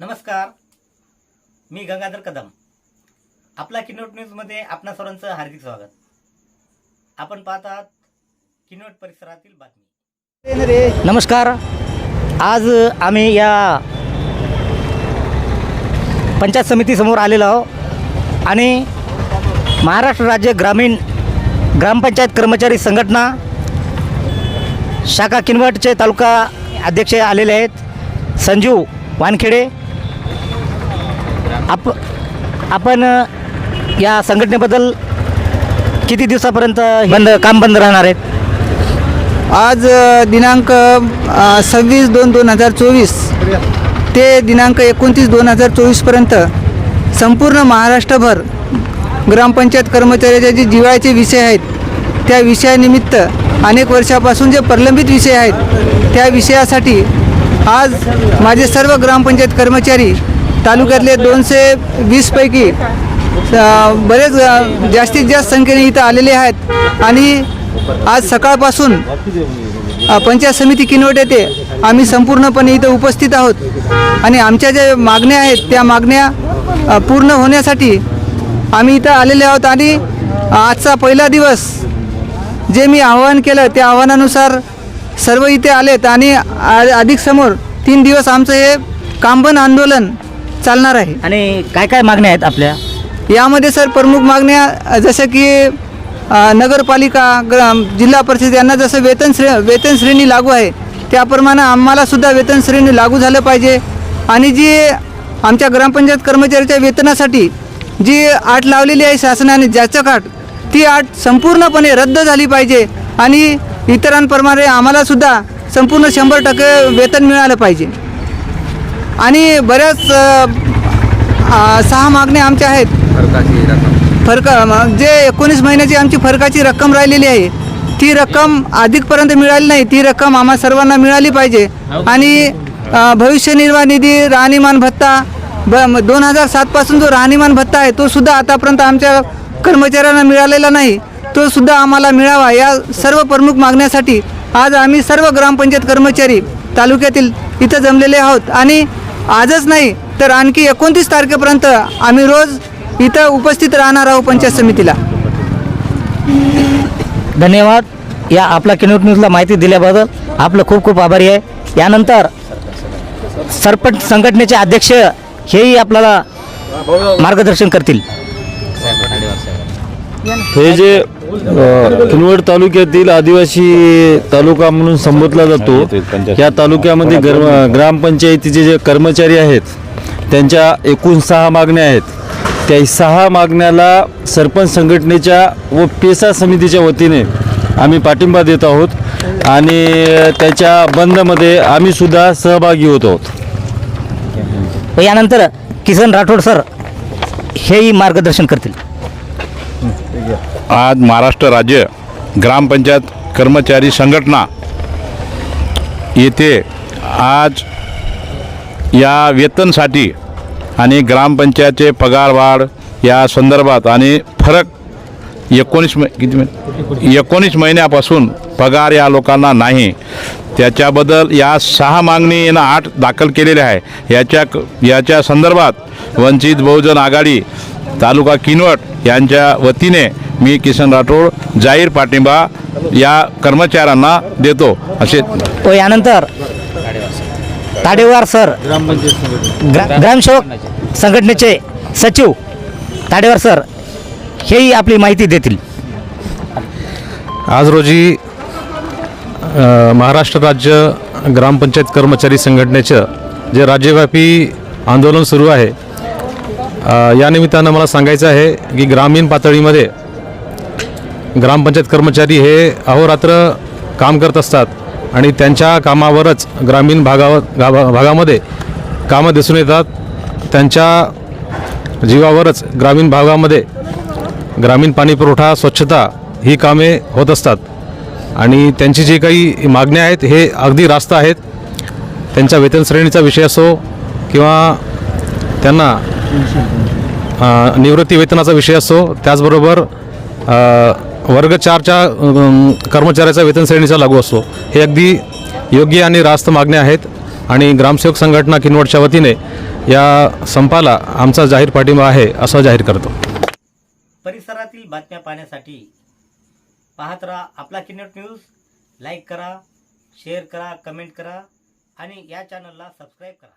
नमस्कार. मी गंगाधर कदम. आपला किनोट न्यूजमध्ये आपणा सर्वांचं हार्दिक स्वागत. आपण पाहत आहात किनोट परिसरातील बातमी. नमस्कार. आज आम्ही या पंचायत समितीसमोर आलेलो आहो आणि महाराष्ट्र राज्य ग्रामीण ग्रामपंचायत कर्मचारी संघटना शाखा किनवटचे तालुका अध्यक्ष आलेले आहेत संजू वानखेडे. आप आपण या संघटनेबद्दल किती दिवसापर्यंत बंद काम बंद राहणार आहेत? आज दिनांक सव्वीस दोन दोन हजार चोवीस ते दिनांक एकोणतीस दोन हजार चोवीसपर्यंत संपूर्ण महाराष्ट्रभर ग्रामपंचायत कर्मचाऱ्याचे जे जिव्हाळ्याचे विषय आहेत त्या विषयानिमित्त अनेक वर्षापासून जे प्रलंबित विषय आहेत त्या विषयासाठी आज माझे सर्व ग्रामपंचायत कर्मचारी तालुक्यातले दोनशे वीसपैकी बरेच जास्तीत जास्त संख्येने इथं आलेले आहेत. आणि आज सकाळपासून पंचायत समिती किनवट येथे आम्ही संपूर्णपणे इथं उपस्थित आहोत. आणि आमच्या ज्या मागण्या आहेत त्या मागण्या पूर्ण होण्यासाठी आम्ही इथं आलेले आहोत. आणि आजचा पहिला दिवस जे मी आव्हान केलं त्या आव्हानानुसार सर्व इथे आलेत. आणि आ- अधिक समोर तीन दिवस आमचं हे कांबन आंदोलन चालणार आहे. आणि काय काय मागण्या आहेत आपल्या? यामध्ये सर प्रमुख मागण्या जसं की नगरपालिका ग्राम जिल्हा परिषद यांना जसं वेतन श्रे वेतन श्रेणी लागू आहे त्याप्रमाणे आम्हालासुद्धा वेतन श्रेणी लागू झालं पाहिजे. आणि जी आमच्या ग्रामपंचायत कर्मचाऱ्याच्या वेतनासाठी जी आट लावलेली आहे शासनाने ज्याचं काठ ती आट संपूर्णपणे रद्द झाली पाहिजे. आणि इतरांप्रमाणे आम्हालासुद्धा संपूर्ण शंभर टक्के वेतन मिळालं पाहिजे. आणि बऱ्याच सहा मागण्या आमच्या आहेत. फरक जे एकोणीस महिन्याची आमची फरकाची रक्कम राहिलेली आहे ती रक्कम अधिकपर्यंत मिळाली नाही ती रक्कम आम्हा सर्वांना मिळाली पाहिजे. आणि भविष्य निर्वाह निधी राहणीमान भत्ता ब दोन हजार सातपासून जो राहणीमान भत्ता आहे तो सुद्धा आतापर्यंत आमच्या कर्मचाऱ्यांना मिळालेला नाही. तो सुद्धा आम्हाला मिळावा या सर्व प्रमुख मागण्यासाठी आज आम्ही सर्व ग्रामपंचायत कर्मचारी तालुक्यातील इथं जमलेले आहोत. आणि आजच नाही तर आणखी एकोणतीस तारखेपर्यंत आम्ही रोज इथं उपस्थित राहणार आहोत पंचायत समितीला. धन्यवाद. या आपला किनोट न्यूजला माहिती दिल्याबद्दल आपलं खूप खूप आभारी आहे. यानंतर सरपंच संघटनेचे अध्यक्ष हेही आपल्याला मार्गदर्शन करतील. हे जे किनवट तालुक्यातील आदिवासी तालुका म्हणून संबोधला जातो. या तालुक्यामध्ये ग्र ग्रामपंचायतीचे जे कर्मचारी आहेत त्यांच्या एकूण सहा मागण्या आहेत. त्या सहा मागण्याला सरपंच संघटनेच्या व पेसा समितीच्या वतीने आम्ही पाठिंबा देत आहोत आणि त्याच्या बंदमध्ये आम्ही सुद्धा सहभागी होत आहोत. यानंतर किसन राठोड सर हेही मार्गदर्शन करतील. आज महाराष्ट्र राज्य ग्रामपंचायत कर्मचारी संघटना येथे आज या वेतनसाठी आणि ग्रामपंचायतचे पगारवाढ या संदर्भात आणि फरक एकोणीस मै किती महिने एकोणीस महिन्यापासून पगार या लोकांना नाही. त्याच्याबद्दल या सहा मागणी यांना आठ दाखल केलेल्या आहे. याच्या याच्या संदर्भात वंचित बहुजन आघाडी तालुका किनवट यांच्या वतीने मी किसन राठोड जाहीर पाठिंबा या कर्मचाऱ्यांना देतो. असे व यानंतर ताडेवार सर ग्रा ग्रामसेवक संघटनेचे सचिव ताडेवार सर हेही आपली माहिती देतील. आज रोजी अ, महाराष्ट्र राज्य ग्रामपंचायत कर्मचारी संघटनेचं जे राज्यव्यापी आंदोलन सुरू आहे अ, या निमित्तानं मला सांगायचं आहे की ग्रामीण पातळीमध्ये ग्रामपंचायत कर्मचारी हे अहोरात्र काम करत असतात आणि त्यांच्या कामावरच ग्रामीण भागावर गाभा भागामध्ये कामं दिसून येतात. त्यांच्या जीवावरच ग्रामीण भागामध्ये ग्रामीण पाणी पुरवठा स्वच्छता ही कामे होत असतात. आणि त्यांची जी काही मागण्या आहेत हे अगदी रास्त आहेत. त्यांच्या वेतन श्रेणीचा विषय असो किंवा त्यांना निवृत्ती वेतनाचा विषय असो त्याचबरोबर वर्ग चारच्या कर्मचाऱ्याचा वेतन श्रेणीचा लागू असतो. हे अगदी योग्य आणि रास्त मागण्या आहेत आणि ग्रामसेवक संघटना किनवटच्या वतीने या संपाला आमचा जाहीर पाठिंबा आहे असं जाहीर करतो. परिसरातील बातम्या पाहण्यासाठी पाहत राहा आपला किनवट न्यूज. लाईक करा शेअर करा कमेंट करा आणि या चॅनलला सबस्क्राईब करा.